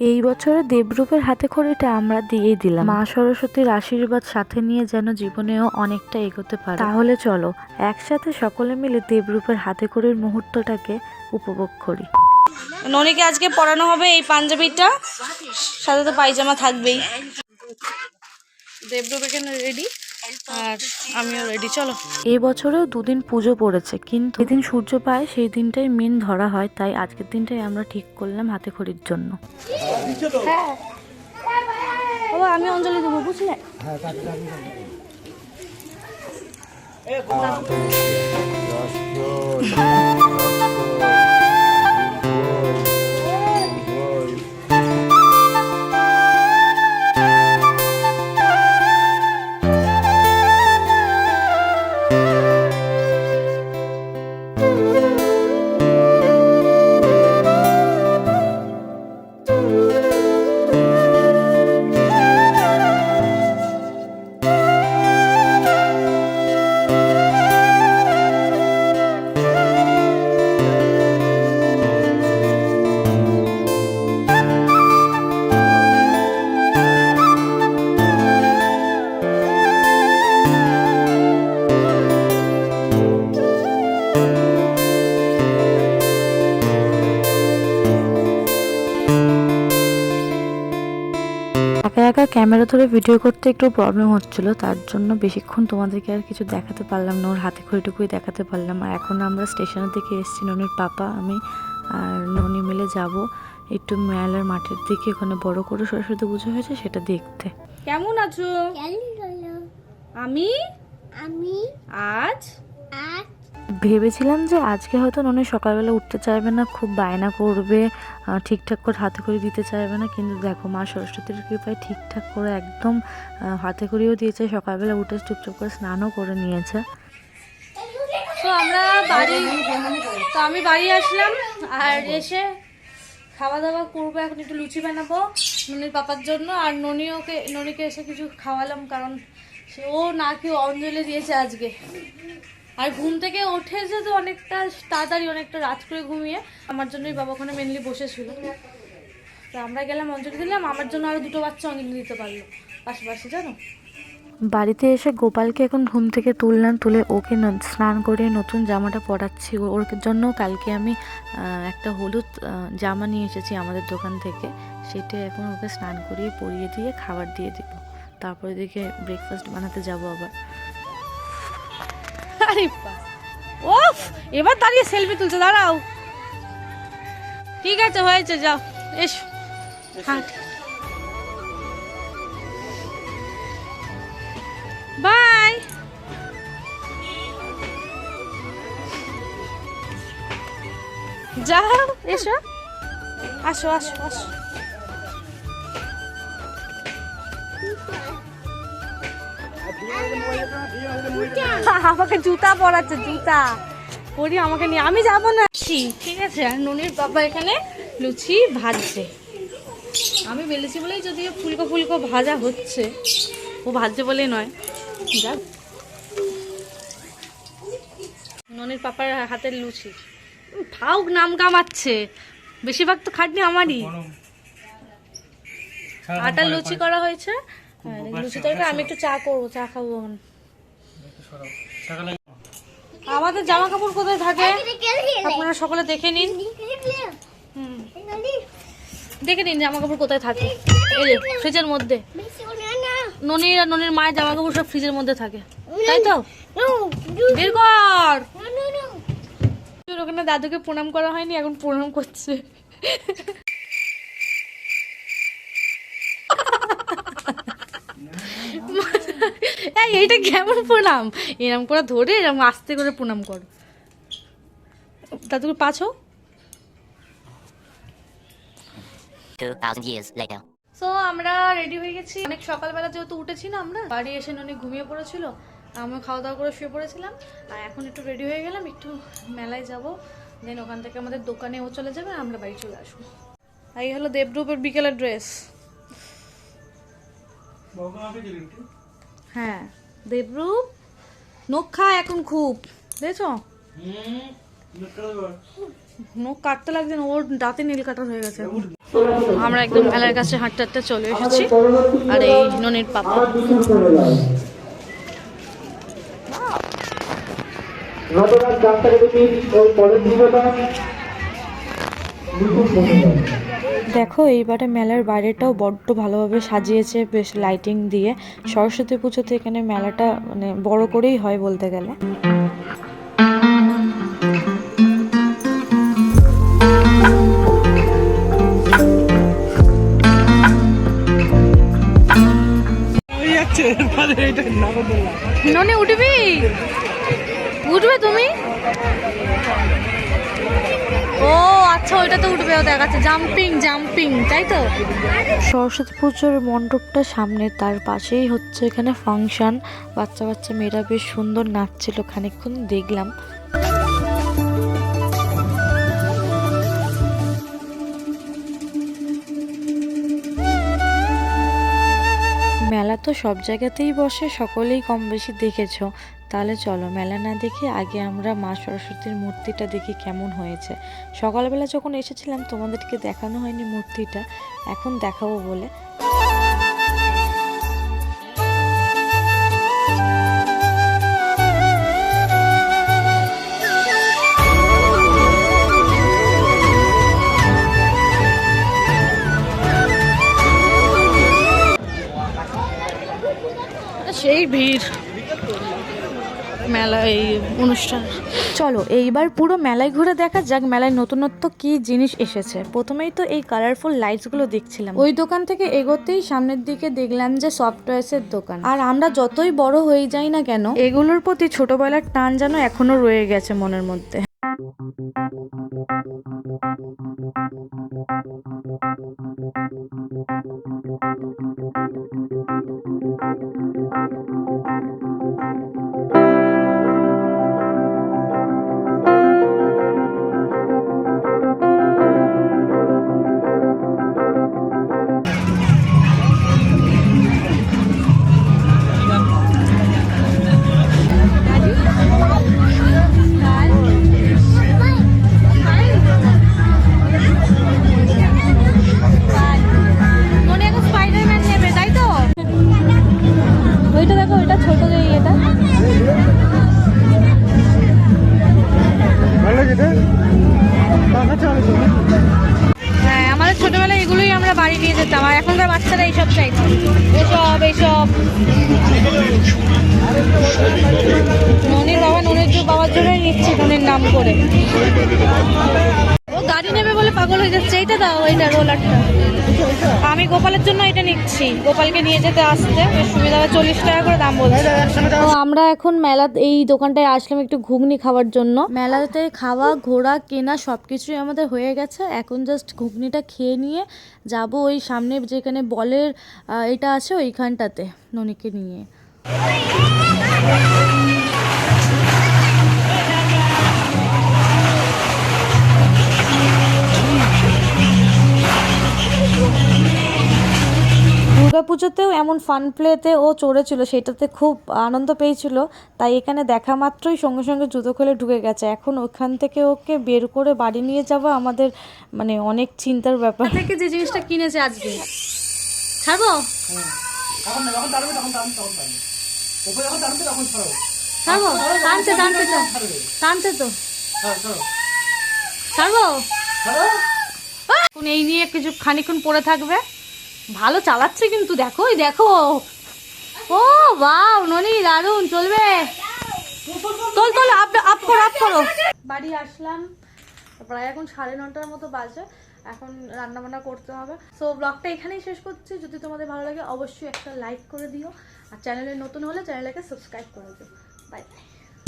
এই বছরে দেবরূপের হাতে খড়িটা আমরা দিয়েই দিলাম। মা সরস্বতীর আশীর্বাদ সাথে নিয়ে যেন জীবনেও অনেকটা এগোতে পারে। তাহলে চলো একসাথে সকলে মিলে দেবরূপের হাতে খড়ির মুহূর্তটাকে উপভোগ করি। ননিকে আজকে পরানো হবে এই পাঞ্জাবিটা। সাথে তো পায়জামা থাকবেই। দেবরূপ এখানে রেডি আর আমিও রেডি চলো। এই বছরেও দুদিন পুজো পড়েছে কিন্তু যেদিন সূর্য পায় সেই দিনটাই মেন ধরা হয় তাই আজকের দিনটাই আমরা ঠিক করলাম হাতে খড়ির জন্য। আমি অঞ্জলি দেবো বুঝলে? একা ক্যামেরা ধরে ভিডিও করতে একটু প্রবলেম হচ্ছিল তার জন্য বেশিক্ষণ তোমাদেরকে আর কিছু দেখাতে পারলাম না ওর হাতে খড়িটুকুই দেখাতে পারলাম। আর এখন আমরা স্টেশনের দিকে এসেছি ননির পাপা আমি আর ননি মিলে যাব একটু মেলার মাঠের দিকে ওখানে বড় করে সরস্বতী পুজো হয়েছে সেটা দেখতে। কেমন আছো? আমি? আমি? আজ? আজ ভেবেছিলাম যে আজকে হয়তো ননি সকালবেলা উঠতে চাইবে না, খুব বায়না করবে ঠিকঠাক করে হাতে করে দিতে চাইবে না, কিন্তু দেখো মা সরস্বতীর কৃপায় ঠিকঠাক করে একদম হাতে করেও দিয়েছে, সকালবেলা উঠে চুপচাপ করে স্নানও করে নিয়েছে। তো আমরা বাড়ি, তো আমি বাড়ি আসলাম, আর এসে খাওয়া দাওয়া করব, এখন একটু লুচি বানাবো ননির পাপার জন্য, আর ননি ওকে, ননিকে এসে কিছু খাওয়ালাম, কারণ সে, ও না কেউ অঞ্জলি দিয়েছে আজকে। আর ঘুম থেকে উঠেছে তো অনেকটা, তাড়াতাড়ি অনেকটা রাত করে ঘুমিয়ে। আমার জন্যই বাবা ওখানে মেনলি বসেছিল। তো আমরা গেলাম, অঞ্জলি দিলাম। আমার জন্য আরও দুটো বাচ্চা অঞ্জলি দিতে পারল। পাশাপাশি জানো? বাড়িতে এসে গোপালকে এখন ঘুম থেকে তুললাম, তুলে ওকে স্নান করে নতুন জামাটা পরাচ্ছি। ওর জন্য কালকে আমি একটা হলুদ জামা নিয়ে এসেছি আমাদের দোকান থেকে। সেটা এখন ওকে স্নান করিয়ে, পরিয়ে দিয়ে খাবার দিয়ে দিব। তারপরে দিকে ব্রেকফাস্ট বানাতে যাব আবার। আরে ওফ, এবার দাঁড়িয়ে সেলফি তুলছে, দাঁড়াও। ঠিক আছে, হয়েছে, যাও, এসো। হ্যাঁ। বাই যাও, এসো। আসো আসো আসো। আমাকে জুতা পরাচ্ছে জুতা। পরি আমাকে নিয়ে আমি যাব না। ঠিক আছে আর নুনির বাবা এখানে লুচি ভাজছে। আমি বেলেছি বলেই যদিও ফুলকো ফুলকো ভাজা হচ্ছে ও ভাজছে বলেই নয়। যাক। ননির পাপার হাতের লুচি। ফাউক নাম কামাচ্ছে বেশিরভাগ তো খাটনি আমারই। আটার লুচি করা হয়েছে লুচি তরকারি আমি একটু চা করব চা খাব এখন। আমাদের জামা কাপড় কোথায় থাকে? আপনারা সকলে দেখে নিন। হুম। দেখে নিন জামা কাপড় কোথায় থাকে। এই যে ফ্রিজের মধ্যে। ননির আর ননির মায়ের জামা কাপড় সব ফ্রিজের মধ্যে থাকে। তাই তো? বের কর! তোর ওখানে দাদুকে প্রণাম করা হয়নি এখন প্রণাম করছে। এই এইটা কেমন প্রণাম? এরম করে ধরে এরম আস্তে করে প্রণাম কর। দাদুকে পাছো 2,000 সো আমরা রেডি হয়ে গেছি। অনেক সকালবেলা যেহেতু উঠেছি না আমরা বাড়ি এসে অনেক ঘুমিয়ে পড়েছিল আমিও খাওয়া দাওয়া করে শুয়ে পড়েছিলাম। আর এখন একটু রেডি হয়ে গেলাম একটু মেলায় যাব। দেন ওখান থেকে আমাদের দোকানে ও চলে যাবে আমরা বাড়ি চলে আসব। এই হলো দেবরূপের বিকেলের ড্রেস হ্যাঁ। দেবরূপ নখ খা এখন খুব। দেখছ? নখ কাটতে লাগছে, ওর দাঁতে নীল কাটার হয়ে গেছে। আমরা একদম মেলার কাছে হাঁটতে হাঁটতে চলে এসেছি, আর এই ননির পাপা। ওই পরের দিনটা। দেখো, এইবারে মেলার বাইরেটাও বড্ড ভালোভাবে সাজিয়েছে বেশ লাইটিং দিয়ে। সরস্বতী পুজোতে এখানে মেলাটা মানে বড় করেই হয় বলতে গেলে। ননি, উঠবি? উঠবে তুমি? ও আচ্ছা ওইটা তো উঠবে, ও দেখাচ্ছে। জাম্পিং জাম্পিং, তাই তো? সরস্বতী পুজোর মণ্ডপটা সামনে, তার পাশেই হচ্ছে এখানে ফাংশন। বাচ্চা বাচ্চা মেয়েরা বেশ সুন্দর নাচছিল, খানিকক্ষণ দেখলাম। মেলা তো সব জায়গাতেই বসে, সকলেই কম বেশি দেখেছ। তাহলে চলো মেলা না দেখে আগে আমরা মা সরস্বতীর মূর্তিটা দেখি কেমন হয়েছে। সকালবেলা যখন এসেছিলাম, তোমাদেরকে দেখানো হয়নি মূর্তিটা, এখন দেখাবো বলে। মেলা এই অনুষ্ঠান। চলো এইবার পুরো মেলায় ঘুরে দেখা যাক মেলায় নতুনত্ব কি জিনিস এসেছে। প্রথমেই তো এই কালারফুল লাইটসগুলো দেখছিলাম। ওই দোকান থেকে এগোতেই সামনের দিকে দেখলাম যে সফটওয়্যার্সের দোকান। আর আমরা যতই বড় হয়ে যাই না কেন এগুলোর প্রতি ছোটবেলার টান যেন এখনও রয়ে গেছে মনের মধ্যে। বাচ্চারা এইসব চাইছে। এসব এইসব ননির বাবা ননির বাবার জন্যই নিচ্ছি ননির নাম করে। ও গাড়ি নেবে বলে পাগল হয়ে যাচ্ছে। এইটা দাও এইটা রোলারটা আমি গোপালের জন্য এটা নিচ্ছি। গোপালকে নিয়ে যেতে আসতে। বেশ সুবিধা হবে চল্লিশ টাকা করে দাম বলছে। তো আমরা এখন মেলা এই দোকানটায় আসলাম একটু ঘুগনি খাওয়ার জন্য। মেলাতে খাওয়া ঘোরা কেনা সব কিছুই আমাদের হয়ে গেছে। এখন জাস্ট ঘুগনিটা খেয়ে নিয়ে যাব ওই সামনে যেখানে বলের এটা আছে ওইখানটাতে ননিকে নিয়ে। দুর্গাপুজোতেও এমন ফান প্লেতে ও চড়েছিল সেটাতে খুব আনন্দ পেয়েছিল। তাই এখানে দেখা মাত্রই সঙ্গে সঙ্গে জুতো খুলে ঢুকে গেছে। এখন ওখান থেকে ওকে বের করে বাড়ি নিয়ে যাওয়া আমাদের মানে অনেক চিন্তার ব্যাপার। থেকে যে জিনিসটা কিনেছে আজকে। ছাড়বো? ছড়াবো টানছে টানছে তো। টানছে তো। হ্যাঁ চলো ছাড়বো? ছাড়ো? এই নিয়ে কিছু খানিক্ষণ পড়ে থাকবে। ভালো চালাচ্ছে কিন্তু, দেখো দেখো। ও বাও ননি দারুণ চলবে। তোল তোল আপ আপ করো আপ করো। বাড়ি আসলাম, প্রায় এখন সাড়ে নটার মতো বাজে, এখন রান্না বান্না করতে হবে। সো ব্লগটা এখানেই শেষ করছি। যদি তোমাদের ভালো লাগে, অবশ্যই একটা লাইক করে দিও। আর চ্যানেলে নতুন হলে চ্যানেলটাকে সাবস্ক্রাইব করে দিও। Bye bye